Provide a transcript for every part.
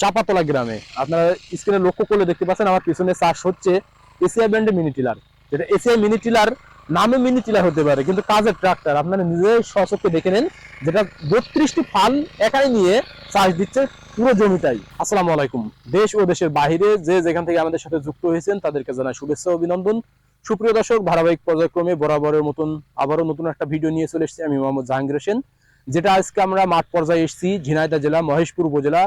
চাপাতলা গ্রামে। আপনারা স্ক্রিনে লক্ষ্য করলে দেখতে পাচ্ছেন, আমার পিছনে চাষ হচ্ছে এসিআই ব্র্যান্ডের মিনি টিলার যেটা এসিআই মিনি টিলার নামে মিনি টিলার হতে পারে, কিন্তু কাজের ট্রাক্টর আপনারা নিজের সচক্ষে দেখে নেন, যেটা বত্রিশটি ফাল একাই নিয়ে চাষ দিচ্ছে পুরো জমিটাই। আসসালামু আলাইকুম। দেশ ও দেশের বাইরে যে যেখান থেকে আমাদের সাথে যুক্ত হয়েছেন, তাদেরকে জানাই শুভেচ্ছা অভিনন্দন। সুপ্রিয় দর্শক, ধারাবাহিক পর্যায়ক্রমে বরাবরের মতন আবারও নতুন একটা ভিডিও নিয়ে চলে এসেছি। আমি মোহাম্মদ জাহাঙ্গীর হোসেন, যেটা আজকে আমরা মাঠ পর্যায়ে এসেছি, ঝিনাইদহ জেলা, মহেশপুর উপজেলা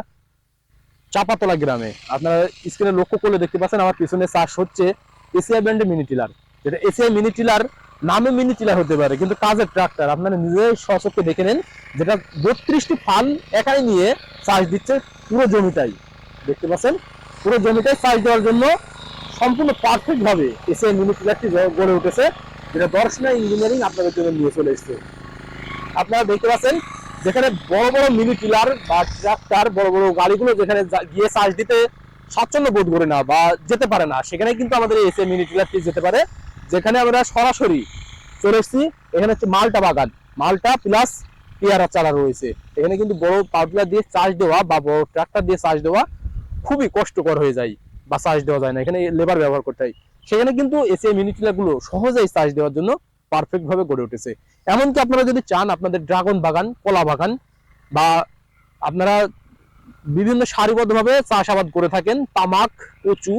চাপাতলা গ্রামে। আপনারা স্ক্রিনে লক্ষ্য করলে দেখতে পাচ্ছেন, আমার পিছনে চাষ হচ্ছে এসিআই ব্র্যান্ডের মিনি টিলার যেটা এসিআই মিনি টিলার নামে মিনি টিলার হতে পারে, কিন্তু কাজের ট্রাক্টর আপনারা নিজের সচক্ষে দেখে নেন, যেটা বত্রিশটি ফাল একাই নিয়ে চাষ দিচ্ছে পুরো জমিটাই। দেখতে পাচ্ছেন? পুরো জমিটাই চাষ দেওয়ার জন্য সম্পূর্ণ পারফেক্ট ভাবে এসিআই মিনি টিলারটি গড়ে উঠেছে, যেটা দর্শনা ইঞ্জিনিয়ারিং আপনাদের জন্য নিয়ে চলে এসেছে। আপনারা দেখতে পাচ্ছেন যেখানে বড় বড় মিনি টিলার বা ট্রাক্টর, বড় বড় গাড়িগুলো যেখানে গিয়ে চার্জ দিতে স্বাচ্ছন্দ্য বোধ করে না বা যেতে পারে না, সেখানে কিন্তু আমাদের এসে মিনি টিলারটি যেতে পারে। যেখানে আমরা সরাসরি চলে এসেছি, এখানে হচ্ছে মালটা বাগান। মালটা প্লাস পেয়ারা চারা রয়েছে। এখানে কিন্তু বড় পাউডার দিয়ে চার্জ দেওয়া বা বড় ট্রাক্টর দিয়ে চার্জ দেওয়া খুবই কষ্টকর হয়ে যায় বা চার্জ দেওয়া যায় না। এখানে লেবার ব্যবহার করতে হয়। সেখানে কিন্তু এসে মিনি টিলারগুলো সহজেই চার্জ দেওয়ার জন্য পারফেক্ট ভাবে গড়ে উঠেছে। এমনকি আপনারা যদি চান আপনাদের ড্রাগন বাগান, কলা বাগান, বা আপনারা বিভিন্ন সারিবদ্ধভাবে চাষাবাদ করে থাকেন, তামাক, কচু,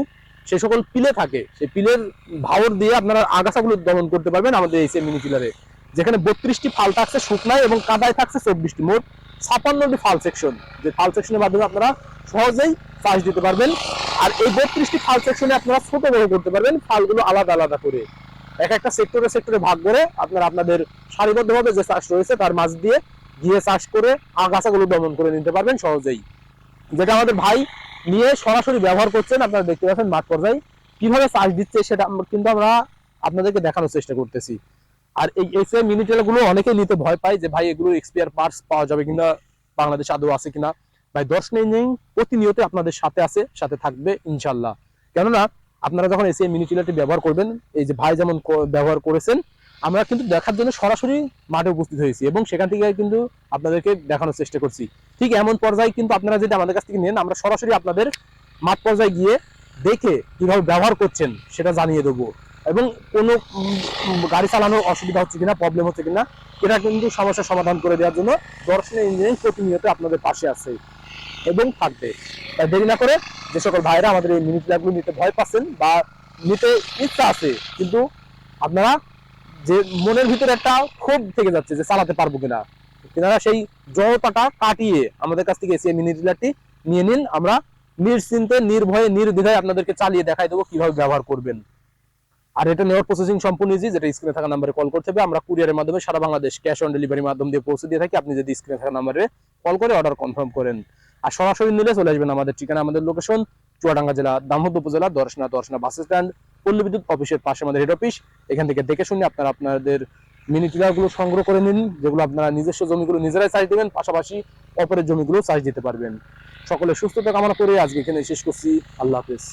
সে সকল পিলে থাকে। সেই পিলের ভাওর দিয়ে আপনারা আগাছাগুলো দমন করতে পারবেন আমাদের এই মিনি টিলারে যেখানে বত্রিশটি ফাল থাকছে শুকনায় এবং কাদায় থাকছে চব্বিশটি, মোট ছাপান্নটি ফাল সেকশন যে ফাল সেকশনের মাধ্যমে আপনারা সহজেই চাষ দিতে পারবেন। আর এই বত্রিশটি ফাল সেকশনে আপনারা ছোট বড় করতে পারবেন, ফালগুলো আলাদা আলাদা করে। এক একটা সেক্টরে সেক্টরে ভাগ করে আপনারা আপনাদের সারিবদ্ধভাবে যে চাষ রয়েছে তার মাঝ দিয়ে গিয়ে চাষ করে আগাছাগুলো দমন করে নিতে পারবেন সহজেই। যেটা আমাদের ভাই নিয়ে সরাসরি ব্যবহার করছেন, আপনারা দেখতে পাচ্ছেন মাঠ পর্যায়ে কীভাবে চাষ দিচ্ছে সেটা কিন্তু আমরা আপনাদেরকে দেখানোর চেষ্টা করতেছি। আর এই এসে মিনি গুলো অনেকেই নিতে ভয় পায় যে, ভাই, এগুলো এক্সপিয়ার পার্টস পাওয়া যাবে কিনা? বাংলাদেশ আদৌ আছে কিনা? ভাই, দশ নেই নেই প্রতিনিয়ত আপনাদের সাথে আছে, সাথে থাকবে ইনশাল্লাহ। কেননা আপনারা যখন এসে মিনি টিলারটি ব্যবহার করবেন, এই যে ভাই যেমন ব্যবহার করেছেন, আমরা কিন্তু দেখার জন্য সরাসরি মাঠে উপস্থিত হয়েছি এবং সেখান থেকে কিন্তু আপনাদেরকে দেখানোর চেষ্টা করছি। ঠিক এমন পর্যায়ে কিন্তু আপনারা যদি আমাদের কাছ থেকে নেন, আমরা সরাসরি আপনাদের মাঠ পর্যায়ে গিয়ে দেখে কীভাবে ব্যবহার করছেন, সেটা জানিয়ে দেবো। এবং কোনো গাড়ি চালানোর অসুবিধা হচ্ছে কিনা প্রবলেম হচ্ছে কিনা, এটা কিন্তু সমস্যার সমাধান করে দেওয়ার জন্য দর্শনের ইঞ্জিনিয়ারিং প্রতিনিয়ত আপনাদের পাশে আছে এবং থাকবে। তাই দেরি না করে যে সকল ভাইরা আমাদের এই মিনি গুলো নিতে ভয় পাচ্ছেন বা নিতে ইচ্ছা আছে, কিন্তু আপনারা যে মনের ভিতরে একটা ক্ষোভ থেকে যাচ্ছে যে চালাতে পারব কিনা, কিনারা সেই জড়তাটা কাটিয়ে আমাদের কাছ থেকে এসে মিনি টিলারটি নিয়ে নিন। আমরা নিশ্চিন্তে, নির্ভয়ে, নির্দ্বিধায় আপনাদেরকে চালিয়ে দেখাই দেবো কীভাবে ব্যবহার করবেন। আর এটা নেওয়ার প্রসেসিং সম্পূর্ণ ইজি যেটা স্ক্রিনে থাকা নাম্বারে কল করতে হবে। আমরা কুরিয়ারের মাধ্যমে সারা বাংলাদেশ ক্যাশ অন ডেলিভারি মাধ্যম দিয়ে পৌঁছে দিয়ে থাকি। আপনি যদি স্ক্রিনে থাকা নাম্বারে কল করে অর্ডার কনফার্ম করেন। আর সরাসরি নিলে চলে আসবেন আমাদের ঠিকানা, আমাদের লোকেশন চুয়াডাঙ্গা জেলা দামহদ উপজেলা দর্শনা দর্শনা বাস স্ট্যান্ড পল্লী বিদ্যুৎ অফিসের পাশে আমাদের হেড অফিস এখান থেকে দেখে শুনে আপনারা আপনাদের মিনি গুলো সংগ্রহ করে নিন, যেগুলো আপনারা নিজস্ব জমিগুলো নিজেরাই চাষ দিবেন, পাশাপাশি অপরের জমিগুলো চাষ দিতে পারবেন। সকলে সুস্থতা কামনা করে আজকে এখানে শেষ করছি। আল্লাহ হাফেজ।